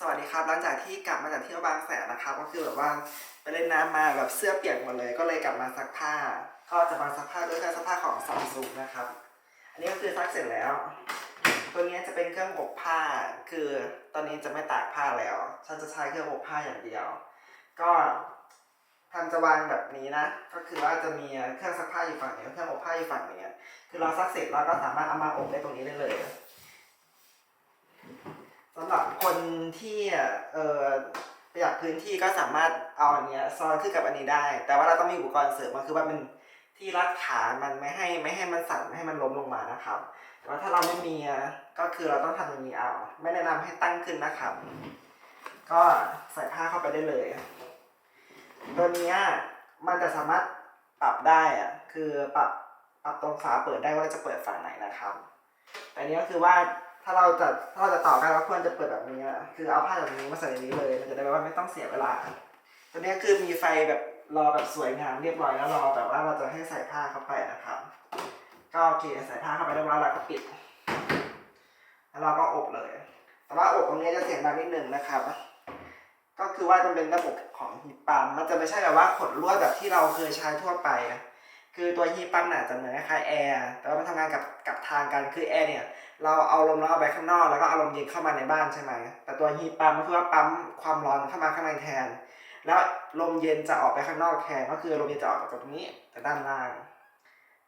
สวัสดีครับ หลังจากที่กลับมาจากเที่ยวบางแสนนะครับ ก็คือแบบว่าไปเล่นน้ำมาแบบเสื้อเปียกหมดเลย ก็เลยกลับมาซักผ้า ก็จะมาซักผ้าด้วยเครื่องซักผ้าของซัมซุงนะครับ อันนี้ก็คือซักเสร็จแล้ว ตัวนี้จะเป็นเครื่องอบผ้า คือตอนนี้จะไม่ตากผ้าแล้ว ฉันจะใช้เครื่องอบผ้าอย่างเดียว ก็ทำจะวางแบบนี้นะ ก็คือว่าจะมีเครื่องซักผ้าอยู่ฝั่งนี้ เครื่องอบผ้าอยู่ฝั่งนี้ คือเราซักเสร็จเราก็สามารถเอามาอบได้ตรงนี้ได้เลย สำหรับคนที่เอ่อประหยัดพื้นที่ก็สามารถเอาอันเนี้ยซ้อนขึ้นกับอันนี้ได้ แต่ว่าเราต้องมีอุปกรณ์เสริมมาคือว่ามันที่รัดขามันไม่ให้ไม่ให้มันสั่นไม่ให้มันล้มลงมานะครับแต่ว่าถ้าเราไม่มีอะก็คือเราต้องทำอย่างนี้เอาไม่แนะนำให้ตั้งขึ้นนะครับ ก็ใส่ผ้าเข้าไปได้เลยตัวนี้มันจะสามารถปรับได้อะคือปรับปรับตรงฝาเปิดได้ว่าจะเปิดฝั่งไหนนะครับ แต่นนี้ก็คือว่า ถ้าเราจะถ้าเราจะต่อกันเราควรจะเปิดแบบนี้อะคือเอาผ้าแบบนี้มาใส่ในนี้เลยมันจะได้แบบว่าไม่ต้องเสียเวลาตัวนี้คือมีไฟแบบรอแบบสวยงามเรียบร้อยแล้วรอแบบว่าเราจะให้ใส่ผ้าเข้าไปนะครับ ก็โอเคใส่ผ้าเข้าไปเรียบร้อยแล้วก็ปิด แล้วเราก็อบเลย แต่ว่าอบตรงนี้จะเสียงดังนิดหนึ่งนะครับ ก็คือว่ามันเป็นระบบของฮีปั๊มมันจะไม่ใช่แบบว่าขดลวดแบบที่เราเคยใช้ทั่วไปนะคือตัวฮีปั๊มน่ะจะเหมือนคล้ายแอร์แต่ว่ามันทำงานกับกับทางกันคือแอร์เนี่ย เราเอาลมร้อนออกไปข้างนอกแล้วก็เอาลมเย็นเข้ามาในบ้านใช่ไหมแต่ตัวฮีปั๊มก็คือว่าปั๊มความร้อนเข้ามาข้างในแทน แล้วลมเย็นจะออกไปข้างนอกแทนก็คือลมเย็นจะออกจากตรงนี้จากด้านล่าง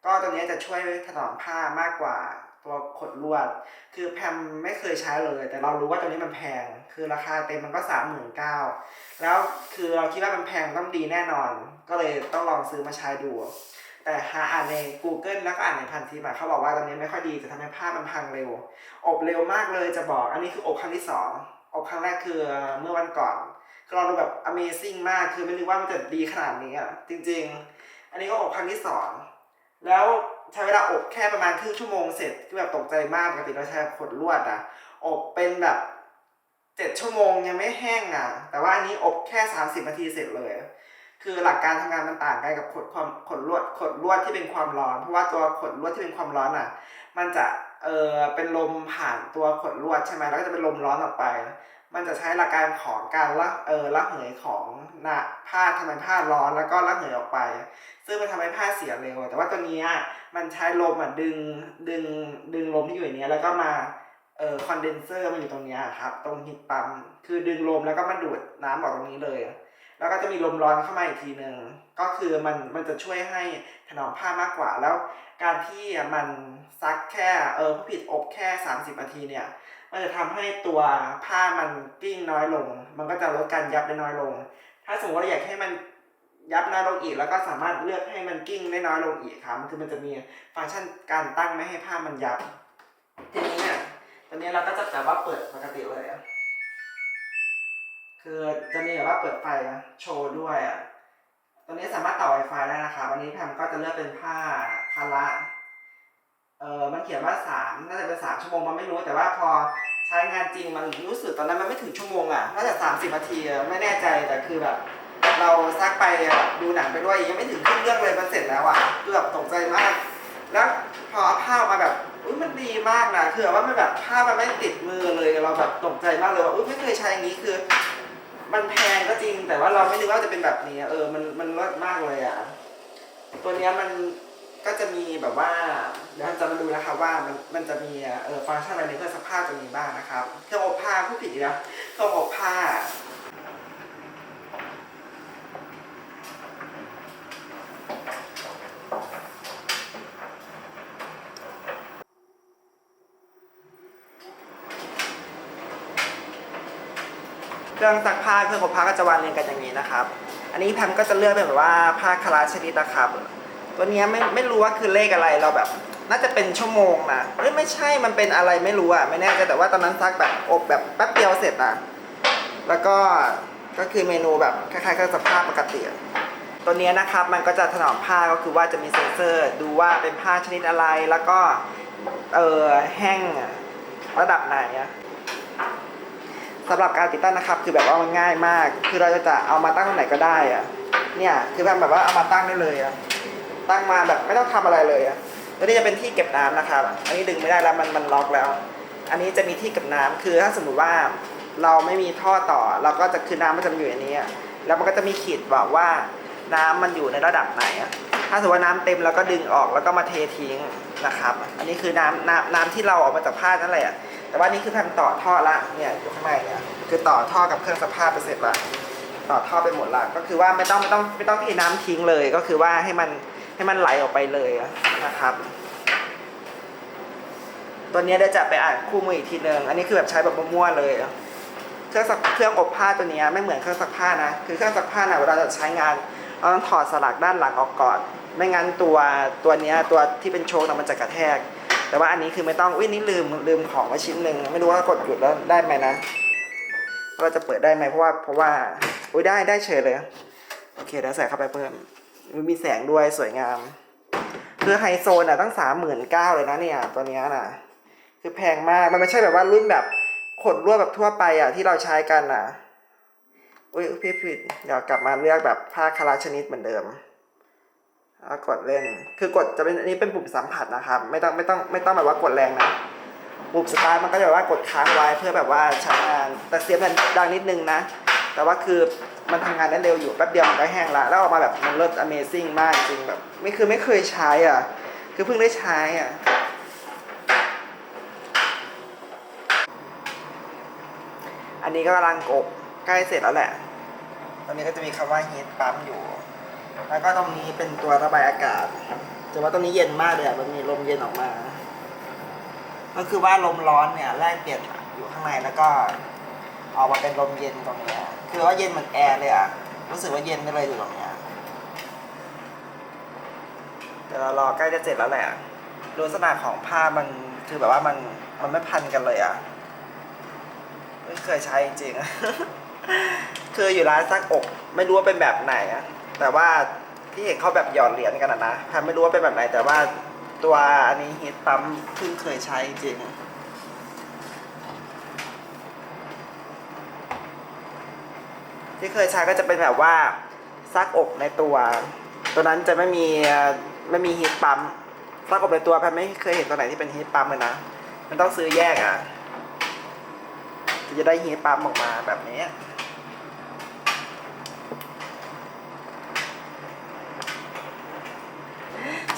ก็ตัวนี้จะช่วยถนอมผ้ามากกว่าตัวขดลวด คือแพมไม่เคยใช้เลย แต่เรารู้ว่าตัวนี้มันแพง คือราคาเต็มมันก็สามหมื่นเก้าแล้วคือเราคิดว่ามันแพงต้องดีแน่นอน ก็เลยต้องลองซื้อมาใช้ดู แต่หาอ่านใน Google แล้วก็อ่านในพันทิปอะเขาบอกว่าตอนนี้ไม่ค่อยดีจะทำให้ผ้ามันพังเร็ว อบเร็วมากเลยจะบอก อันนี้คืออบครั้งที่สองอบครั้งแรกคือเมื่อวันก่อนคือเราดูแบบ Amazing มากคือไม่นึกว่ามันจะดีขนาดนี้อะจริง ๆ อันนี้ก็อบครั้งที่สองแล้วใช้เวลาอบแค่ประมาณครึ่งชั่วโมงเสร็จคือแบบตกใจมากปกติเราใช้ขดลวดอะอบเป็นแบบเจ็ดชั่วโมงยังไม่แห้งอะ แต่ว่าอันนี้อบแค่สามสิบนาทีเสร็จเลย คือหลักการทำงานมันต่างกันกับขดความขดลวดขดลวดที่เป็นความร้อน เพราะว่าตัวขดลวดที่เป็นความร้อนอะ มันจะเออเป็นลมผ่านตัวขดลวดใช่ไหมแล้วก็จะเป็นลมร้อนออกไป มันจะใช้หลักการของการละเออละเหยของหนะผ้าทำให้ผ้าร้อนแล้วก็ละเหยออกไป ซึ่งมันทำให้ผ้าเสียเร็ว แต่ว่าตัวนี้มันใช้ลมอะดึงดึงดึงลมที่อยู่ในนี้แล้วก็มาเออคอนเดนเซอร์มันอยู่ตรงนี้ครับ ตรงฮีทปั๊มคือดึงลมแล้วก็มาดูดน้ำออกตรงนี้เลย แล้วก็จะมีลมร้อนเข้ามาอีกทีหนึ่งก็คือมันมันจะช่วยให้ถนอมผ้ามากกว่าแล้ว การที่มันซักแค่เออผู้ผิดอบแค่ 30นาทีเนี่ยมันจะทำให้ตัวผ้ามันกิ้งน้อยลง มันก็จะลดการยับได้น้อยลง ถ้าสมมติเราอยากให้มันยับน้อยลงอีก แล้วก็สามารถเลือกให้มันกิ้งได้น้อยลงอีกครับคือมันจะมีฟังก์ชันการตั้งไม่ให้ผ้ามันยับทีนี้เนี่ยตอนนี้เราก็จะแบบว่าเปิดปกติเลยอะ คือจะมีแบบว่าเปิดไฟโชว์ด้วยอะตัวนี้สามารถต่อ Wi-Fi ได้นะคะ วันนี้แพมก็จะเลือกเป็นผ้าคาระเออมันเขียนว่าสามน่าจะเป็นสามชั่วโมงมันไม่รู้แต่ว่าพอใช้งานจริงมันรู้สึกตอนนั้นมันไม่ถึงชั่วโมงอะน่าจะสามสิบนาทีไม่แน่ใจแต่คือแบบ เราซักไปดูหนังไปด้วยยังไม่ถึงครึ่งเรื่องเลยมันเสร็จแล้วอะคือแบบตกใจมาก แล้วพอเอาผ้ามาแบบอุ้ยมันดีมากนะคือแบบว่ามันแบบผ้ามันไม่ติดมือเลยเราแบบตกใจมากเลยว่าอุ้ยไม่เคยใช้อย่างนี้คือ มันแพงก็จริงแต่ว่าเราไม่รู้ว่าจะเป็นแบบนี้เออมันมันเลิศมากเลยอะตัวเนี้ยมันก็จะมีแบบว่าเดี๋ยวเราจะมาดูนะคะว่ามันมันจะมีเออฟังก์ชันอะไรในเครื่องซักผ้าตัวนี้บ้างนะครับเครื่องอบผ้าผู้ผิดอีกแล้วเครื่องอบผ้า เครื่องซักผ้าเครื่องอบผ้าก็จะวางเรียงกันอย่างนี้นะครับ อันนี้แพมก็จะเลือกเป็นแบบว่าผ้าคาราชนิดนะครับ ตัวเนี้ยไม่ไม่รู้ว่าคือเลขอะไรเราแบบ น่าจะเป็นชั่วโมงนะเอ้ยไม่ใช่มันเป็นอะไรไม่รู้อะไม่แน่ใจแต่ว่าตอนนั้นซักแบบอบแบบแป๊บเดียวเสร็จอะแล้วก็ก็คือเมนูแบบคล้ายๆเครื่องซักผ้าปกติตัวเนี้ยนะครับมันก็จะถนอมผ้าก็คือว่าจะมีเซ็นเซอร์ ดูว่าเป็นผ้าชนิดอะไรแล้วก็เออแห้งระดับไหนอะ สำหรับการติดตั้งนะครับ คือแบบว่ามันง่ายมาก คือเราจะเอามาตั้งตรงไหนก็ได้อะเนี่ยคือแบบแบบว่าเอามาตั้งได้เลยอะตั้งมาแบบไม่ต้องทำอะไรเลยอะแล้วนี่จะเป็นที่เก็บน้ำนะครับ อันนี้ดึงไม่ได้แล้วมันมันล็อกแล้ว อันนี้จะมีที่เก็บน้ำคือถ้าสมมุติว่าเราไม่มีท่อต่อเราก็จะคือน้ำมันจะอยู่ในนี้แล้วมันก็จะมีขีดบอกว่าน้ำมันอยู่ในระดับไหน ถ้าสมมติว่าน้ำเต็มเราก็ดึงออกแล้วก็มาเททิ้งนะครับ อันนี้คือน้ำน้ำน้ำที่เราออกมาจากผ้านั่นแหละ แต่ว่านี่คือทำต่อท่อละเนี่ยอยู่ข้างในเนี่ยคือต่อท่อกับเครื่องซักผ้าไปเสร็จละต่อท่อไปหมดละก็คือว่าไม่ต้องไม่ต้องไม่ต้องเทน้ำทิ้งเลย ก็คือว่าให้มันให้มันไหลออกไปเลยนะครับ ตัวนี้ยเดี๋ยวจะไปอ่านคู่มืออีกทีหนึ่งอันนี้คือแบบใช้แบบมั่วๆเลยเครื่องซักเครื่องอบผ้าตัวนี้ไม่เหมือนเครื่องซักผ้านะคือเครื่องซักผ้านะเวลาเราจะใช้งานเราต้องถอดสลักด้านหลังออกก่อน ไม่งั้นตัวตัวนี้ตัวที่เป็นโชคนะมันจะกระแทก แต่ว่าอันนี้คือไม่ต้องอุ้ยนี่ลืมลืมของไว้ชิ้นหนึ่งไม่รู้ว่ากดหยุดแล้วได้ไหมนะเราจะเปิดได้ไหมเพราะว่าเพราะว่าอุ้ยได้ได้เฉยเลยโอเคเดี๋ยวใส่เข้าไปเพิ่มมันมีแสงด้วยสวยงาม คือไฮโซน่ะตั้งสามหมื่นเก้าเลยนะเนี่ยตัวเนี้ยน่ะ คือแพงมากมันไม่ใช่แบบว่ารุ่นแบบขดรวแบบทั่วไปอะที่เราใช้กันอะอุ้ยพี่ผิดเดี๋ยวกลับมาเลือกแบบผ้าคาราชนิดเหมือนเดิม กดเล่น คือกดจะเป็นอันนี้เป็นปุ่มสัมผัสนะครับ ไม่ต้องไม่ต้องไม่ต้องแบบว่ากดแรงนะ ปุ่มสตาร์ทมันก็จะแบบว่ากดค้างไว้เพื่อแบบว่าใช้งาน แต่เสียงมันดังนิดนึงนะ แต่ว่าคือมันทำงานได้เร็วอยู่แป๊บเดียวมันก็แห้งละ แล้วออกมาแบบมันเลิศ Amazing มากจริงแบบ ไม่คือไม่เคยใช้อะ คือเพิ่งได้ใช้อะ อันนี้ก็กำลังกบใกล้เสร็จแล้วแหละ ตอนนี้ก็จะมีคำว่า heat pump อยู่ แล้วก็ตรงนี้เป็นตัวระบายอากาศแต่ว่าตรงนี้เย็นมากเลยอะมันมีลมเย็นออกมา ก็คือว่าลมร้อนเนี่ยแลกเปลี่ยนอยู่ข้างในแล้วก็ออกมาเป็นลมเย็นตรงเนี้ยคือว่าเย็นเหมือนแอร์เลยอะรู้สึกว่าเย็นได้เลยอยู่ตรงเนี้ยเดี๋ยวเรารอใกล้จะเสร็จแล้วแหละลักษณะของผ้ามันคือแบบว่ามันมันไม่พันกันเลยอะไม่เคยใช้จริงๆคืออยู่ร้านซักอก ไม่รู้ว่าเป็นแบบไหนอะ แต่ว่าที่เห็นเขาแบบหยอดเหรียญกันอะนะพันไม่รู้ว่าเป็นแบบไหน แต่ว่าตัวอันนี้ฮิตปั๊มเพิ่งเคยใช้จริงที่เคยใช้ก็จะเป็นแบบว่าซักอบในตัว ตัวนั้นจะไม่มีไม่มีฮีทปั๊มซักอบในตัวแพนไม่เคยเห็นตัวไหนที่เป็นฮีทปั๊มเลยนะ มันต้องซื้อแยกอะจะได้ฮีทปั๊มออกมาแบบนี้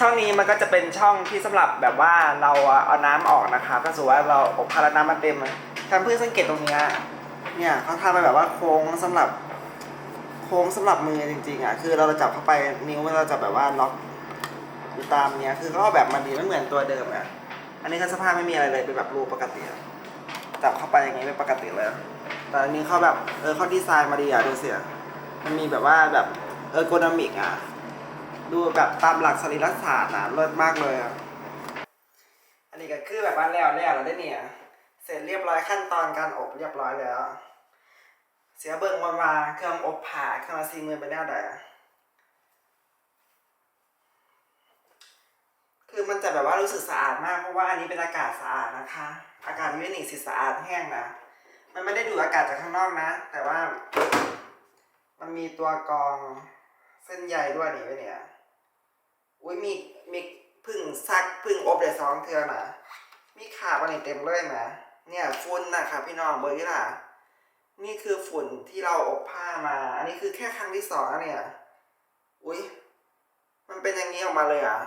ช่องนี้มันก็จะเป็นช่องที่สำหรับแบบว่าเราเอาน้ำออกนะครับถ้าสมมติว่าเราอบพาราน้ำมันเต็มทำเพื่อสังเกตตรงนี้เนี่ยเขาทำมาแบบว่าโค้งสำหรับ โค้งสำหรับมือจริงๆอะคือเราจับเข้าไปนิ้วเราจะแบบว่าล็อกอยู่ตามเนี้ยคือเขาแบบมาดีไม่เหมือนตัวเดิมอะอันนี้ก็สภาพไม่มีอะไรเลยเป็นแบบรูปกติจับเข้าไปอย่างงี้เป็นปกติเลย แต่อันนี้เขาแบบเออเขาดีไซน์มาดีอะดูเสียมันมีแบบว่าแบบเออโกนามิกอะ ดูแบบตามหลักสรีรศาสตร์นะเลิศมากเลยอะ อันนี้ก็คือแบบว่าแล้วแล้วแล้วได้เนี่ย เสร็จเรียบร้อยขั้นตอนการอบเรียบร้อยแล้ว เสียเบิ่งมามาเครื่องอบผ่าเครื่องละสี่หมื่นไปแน่ใดคือมันจะแบบว่ารู้สึกสะอาดมากเพราะว่าอันนี้เป็นอากาศสะอาดนะคะ อากาศยูนิสิสะอาดแห้งนะมันไม่ได้ดูดอากาศจากข้างนอกนะ แต่ว่า มันมีตัวกรองเส้นใยด้วยนี่ไว้เนี่ย อุ้ยมีมีพึ่งซักพึ่งอบเดี๋ยวสองเทือนะมีขาบันนี่เต็มเลยนะเนี่ยฝุ่นนะครับพี่น้องเบอร์ที่ล่ะนี่คือฝุ่นที่เราอบผ้ามา อันนี้คือแค่ครั้งที่สองนะเนี่ย อุ้ยมันเป็นอย่างนี้ออกมาเลยอะ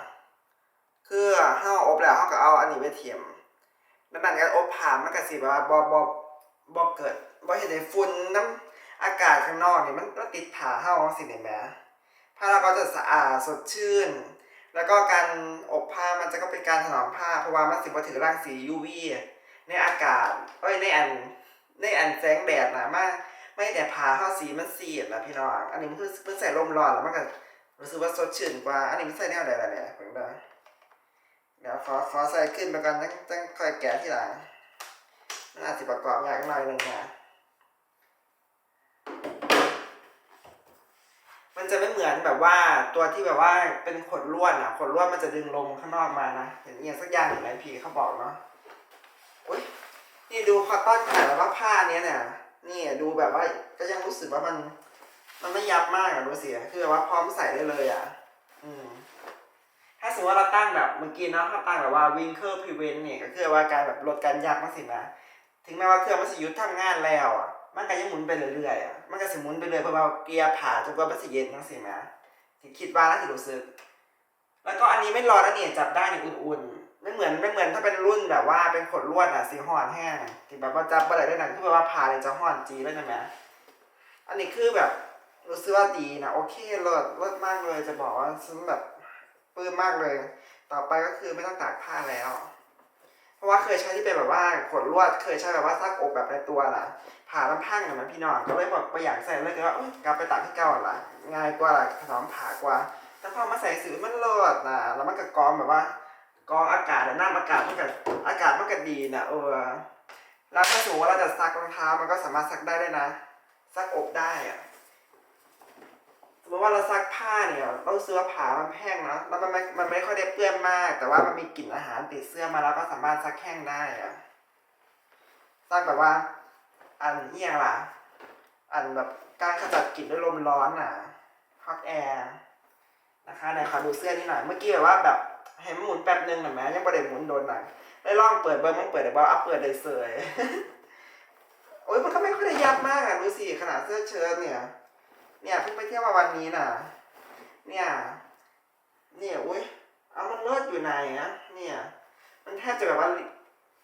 คือเฮาอบแล้วเฮาก็เอาอันนี้ไปเทียมแล้วนั่นก็อบผ้ามันก็สิแบบว่าบ่บ่บ่เกิดบ่เห็นได้ฝุ่นน้ำอากาศข้างนอกนี่มันมันติดผ้าเฮาสิได้แหมผ้าเราก็จะสะอาดสดชื่น แล้วก็การอบผ้ามันจะก็เป็นการถนอมผ้าเพราะว่ามันสิบ่ถือรังสี UV ในอากาศเอ้ยในอันในอันแสงแดดนะมาไม่แต่ผ้าเฮาสีมันสีดนะพี่น้อง อันนี้มันคือเพิ่งใส่ลมร้อนแล้วมันก็รู้สึกว่าสดชื่นกว่า อันนี้มันใส่แนวใดล่ะเนี่ยเพิ่งได้เดี๋ยวขอขอใส่ขึ้นไปก่อนจังจังค่อยแกะทีหลังนอาจสิประกอบยากหน่อยหนึงนะ มันจะไม่เหมือนแบบว่าตัวที่แบบว่าเป็นขดลวดอะขดลวดมันจะดึงลมข้างนอกมานะเห็นเอียสักอย่างไหนพี่เขาบอกเนาะอุ้ยนี่ดูคอตตอนขนาดแบบว่าผ้าเนี้ยเนี่ยนี่ดูแบบว่าก็ยังรู้สึกว่ามัน มันไม่ยับมากอะดูสิคือแบบว่าพร้อมใส่ได้เลยอะ อืมถ้าสมมติว่าเราตั้งแบบเมื่อกี้เนาะถ้าตั้งแบบว่า winkle prevent เนี่ยก็คือว่าการแบบลดการยับมากสินะถึงแม้ว่าเครื่องมันจะหยุดทำงานแล้วอะ มันก็ยังหมุนไปเรื่อยๆอะมันก็สิหมุนไปเรื่อยเพราะว่าเกียร์ผ่าจนกว่ามันสิเย็นจังซี่แหมที่คิดว่าน่าสิรู้สึก แล้วก็อันนี้ไม่ร้อนนะเนี่ยจับได้เนี่ยอุ่นๆไม่เหมือนไม่เหมือนถ้าเป็นรุ่นแบบว่าเป็นขดลวดอะสีห่อนแห้งที่แบบว่าจับบ่ได้ด้วยนะคือแบบว่าผ่าเลยจะห่อนจีเลยนะแหมอันนี้คือแบบรู้สึกว่าดีนะโอเคเลิศเลิศมากเลยจะบอกว่าฉันแบบปื้มมากเลย ต่อไปก็คือไม่ต้องตากผ้าแล้ว ราะว่าเคยใช้ที่เป็นแบบว่าขดลวดเคยใช้แบบว่าซักอบแบบในตัวล่ะผ่าลำพังอะมันพี่น้องก็เลยบอกไปอยากใส่เลยก็ว่าเอ้ยกลับไปตากที่เก่าล่ะง่ายกว่าล่ะถนอมผ่ากว่า แต่พอมาใส่สื่อมันเลิศนะแล้วมันก็กรองแบบว่ากรองอากาศและน้ำอากาศมันก็อากาศมันก็ดีนะเออแล้วถ้าสมมติว่าเราจะซักรองเท้ามันก็สามารถซักได้ด้วยนะ ซักอบได้อะ สมมติว่าเราซักผ้าเนี่ย เราซื้อผ้ามันแห้งนะแล้วมันไม่มันไม่ค่อยได้เปื้อนมาก แต่ว่ามันมีกลิ่นอาหารติดเสื้อมาแล้วก็สามารถซักแห้งได้อะซักแบบว่า อันเอียงล่ะ อันแบบการขจัดกลิ่นด้วยลมร้อนน่ะ hot air นะคะไหนขอดูเสื้อนี่หน่อย เมื่อกี้แบบว่าแบบให้มันหมุนแป๊บนึงหน่อยไหมยังไม่ได้หมุนโดนหน่อยได้ลองเปิดเบอร์มันเปิดได้บ่อัพเปิดได้เสยโอ้ยมันก็ไม่ค่อยได้ยับมากอะดูสิขนาดเสื้อเชิ้ตเนี่ย เนี่ยเพิ่งไปเที่ยวมาวันนี้น่ะ เนี่ย เนี่ยอุ้ยเอามันเลิศอยู่ไหนนะเนี่ย มันแทบจะแบบว่า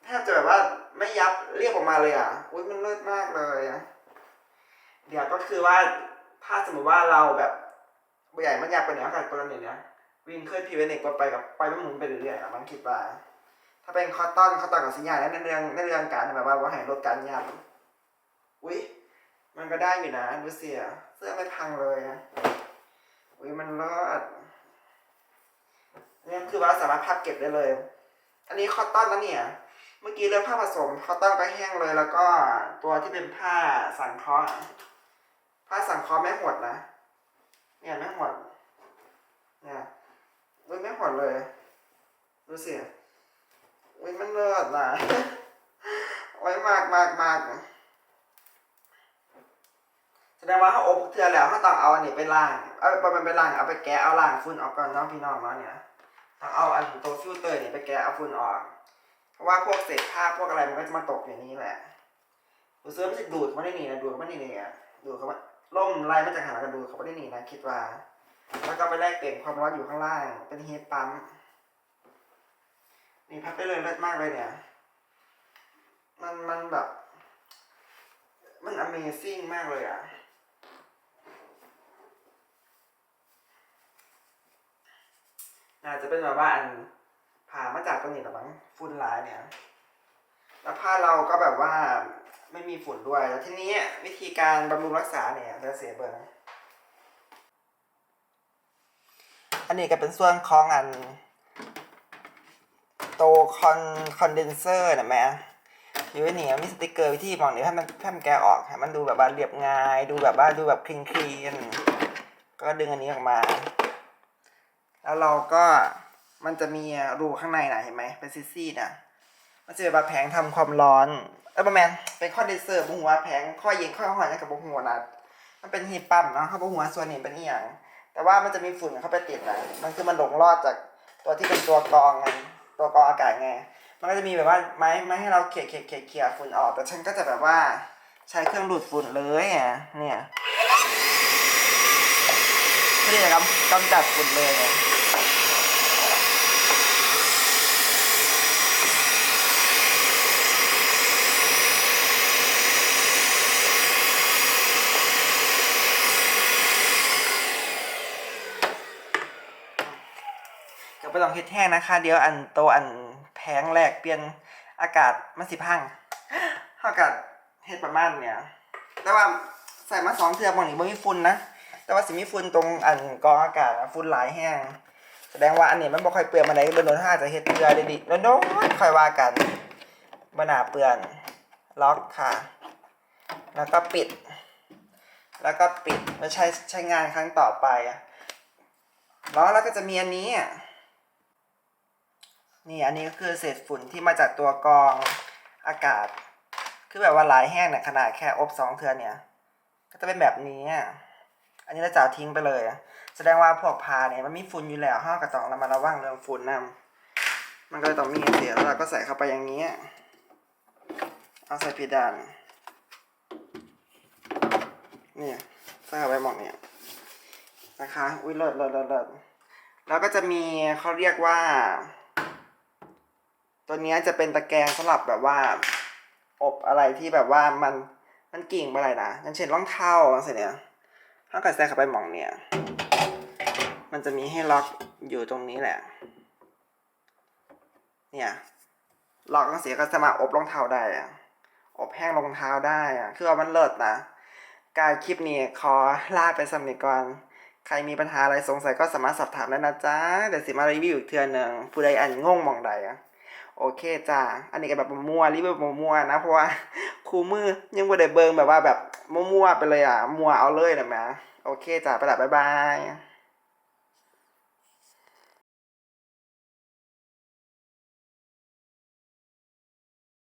แทบจะแบบว่าไม่ยับเรียบออกมาเลยอะอุ้ยมันเลิศมากเลยอะเดี๋ยวก็คือว่าถ้าสมมติว่าเราแบบใหญ่มันอยากไปไหนอากาศกรณีเนี้ยวิ่งเคยพีเวนิกไปกับไปมันหมุนไปเรื่อยๆอะมันคิดว่า ถ้าเป็นคอตตอนคอตตอนกับสัญญาณในเรื่องในเรื่องการแบบว่าว่าให้ลดการยับอุ้ย มันก็ได้อยู่นะดูเสีย เสื้อไม่พังเลยอะอุ้ยมันเลิศเนี่ยคือว่าสามารถพับเก็บได้เลย อันนี้คอตตอนนะเนี่ย เมื่อกี้เลือกผ้าผสมคอตตอนก็แห้งเลย แล้วก็ตัวที่เป็นผ้าสังเคราะห์ผ้าสังเคราะห์ไม่หดนะ เนี่ยไม่หดเนี่ยอุ้ยไม่หดเลยดูสิอุ้ยมันเลิศนะโอ้ยมากมากมาก แสดงว่าเขาอบเทือแล้วเขาต้องเอาอันนี้ไปล้าง เอาไปไปล้าง เอาไปแกะเอาล้างฝุ่นออกก่อนเน้องพี่น้องเนาะเนี่ยต้องเอาอันตัวฟิลเตอร์เนี่ยไปแกะเอาฝุ่นออก เพราะว่าพวกเศษผ้าพวกอะไรมันก็จะมาตกอย่างนี้แหละรู้สึกว่ามันจะดูดมาได้หนีนะดูดมาได้หนีอะดูดเขาว่าล่มไล่มาจากหางกันดูดเขาไม่ได้หนีนะคิดว่า แล้วก็ไปแลกเปลี่ยนความร้อนอยู่ข้างล่าง เป็นฮีทปั๊มนี่พับได้เลยเลิศมากเลยเนี่ย มันมันแบบ มัน Amazing มากเลยอะ น่าจะเป็นแบบว่าอันผ่ามาจากตัวนี้หรือมั้งฝุ่นหลายเนี่ย แล้วผ้าเราก็แบบว่าไม่มีฝุ่นด้วย แล้วทีนี้วิธีการบำรุงรักษาเนี่ยจะเสียเบอร์นะอันนี้ก็เป็นส่วนของอันโตคอนคอนเดนเซอร์นะแม่อยู่ในนี่มีสติกเกอร์วิธีมองเนี่ให้มันให้มันแกออกให้มันดูแบบว่าเรียบง่าย ดูแบบว่าดูแบบคลีนคลีนก็ดึงอันนี้ออกมา แล้วเราก็มันจะมีรูข้างในนะเห็นไหมเป็นซีดๆนะมันจะเป็นแบบแผงทำความร้อนเออประมาณเป็นข้อเดนเซอร์บุหัวแผงข้อเย็นข้อร้อนกับบุหัวนะมันเป็นฮีทปั๊มเนาะข้อบุหัวส่วนนี้เป็นอหย่างแต่ว่ามันจะมีฝุ่นเข้าไปติดนะมันคือมันหลงรอดจากตัวที่เป็นตัวกรองไงตัวกรองอากาศไงมันก็จะมีแบบว่าไม้ไม้ให้เราเขี่ยเขี่ยเขี่ยเขี่ยฝุ่นออกแต่ฉันก็จะแบบว่าใช้เครื่องดูดฝุ่นเลยอะเนี่ยเพื่อที่จะกำกำจัดฝุ่นเลยอะก็ไม่ต้อง เฮ็ดแห้งนะคะ เดี๋ยวอันโตวอันแพงแรกเปลี่ยนอากาศมันสิพังอากาศเฮ็ดประมาณเนี่ย แต่ว่าใส่มาสองเทือกบางนี้บ่มีฝุ่นนะ แต่ว่าสิมีฝุ่นตรงอันกองอากาศอะฝุ่นหลายแห้ง แสดงว่าอันนี้มันบ่ค่อยเปื้อนมาได้โดนๆถ้าอาจะเฮ็ดเกลือได้ดิโดนๆค่อยว่ากันบ่น่าเปื้อนล็อกค่ะ แล้วก็ปิด แล้วก็ปิดแล้วใช้ใช้งานครั้งต่อไปอะแล้วแล้วก็จะมีอันนี้อะ นี่อันนี้ก็คือเศษฝุ่นที่มาจากตัวกองอากาศ คือแบบว่าลายแห้งเนี่ยขนาดแค่อบสองเทือนเนี่ย ก็จะเป็นแบบนี้อันนี้เราจะเอาทิ้งไปเลย แสดงว่าพวกพาเนี่ยมันมีฝุ่นอยู่แล้วห้าก็ต้องเระมัดระวังเรื่องฝุ่นนำมันก็เลยต้องมีเสียแล้วเราก็ใส่เข้าไปอย่างนี้เอาใส่ผิดานนี่ใส่เข้าไปหมองเนี่ยนะคะ อุ้ยลิศเลิศเลิศเลิศแล้วก็จะมีเขาเรียกว่า ตัวนี้จะเป็นตะแกรงสำหรับแบบว่า อบอะไรที่แบบว่ามันมันกิ่งไปอะไรนะอย่างเช่นรองเท้าอะไรเนี่ยถ้าเกิดใส่เข้าไปหมองเนี่ย มันจะมีให้ล็อกอยู่ตรงนี้แหละ เนี่ยล็อกเสียก็สามารถอบรองเท้าได้อะอบแห้งรองเท้าได้อะคือว่ามันเลิศนะการคลิปนี้ขอลาไปสำเนีก่อนใครมีปัญหาอะไรสงสัยก็สามารถสอบถามได้นะจ๊ะเดี๋ยวสิมารีวิวอีกเทื่อหนึ่งผู้ใดอันงงมองใดอะ โอเคจ้าอันนี้ก็แบบมัวรีบแบบมัวนะ เพราะว่าครูมือยังบ่ได้เบิงแบบว่าแบบมัวๆไปเลยอะ มัวเอาเลยนะแม่โอเคจ้าไปละบ๊ายบาย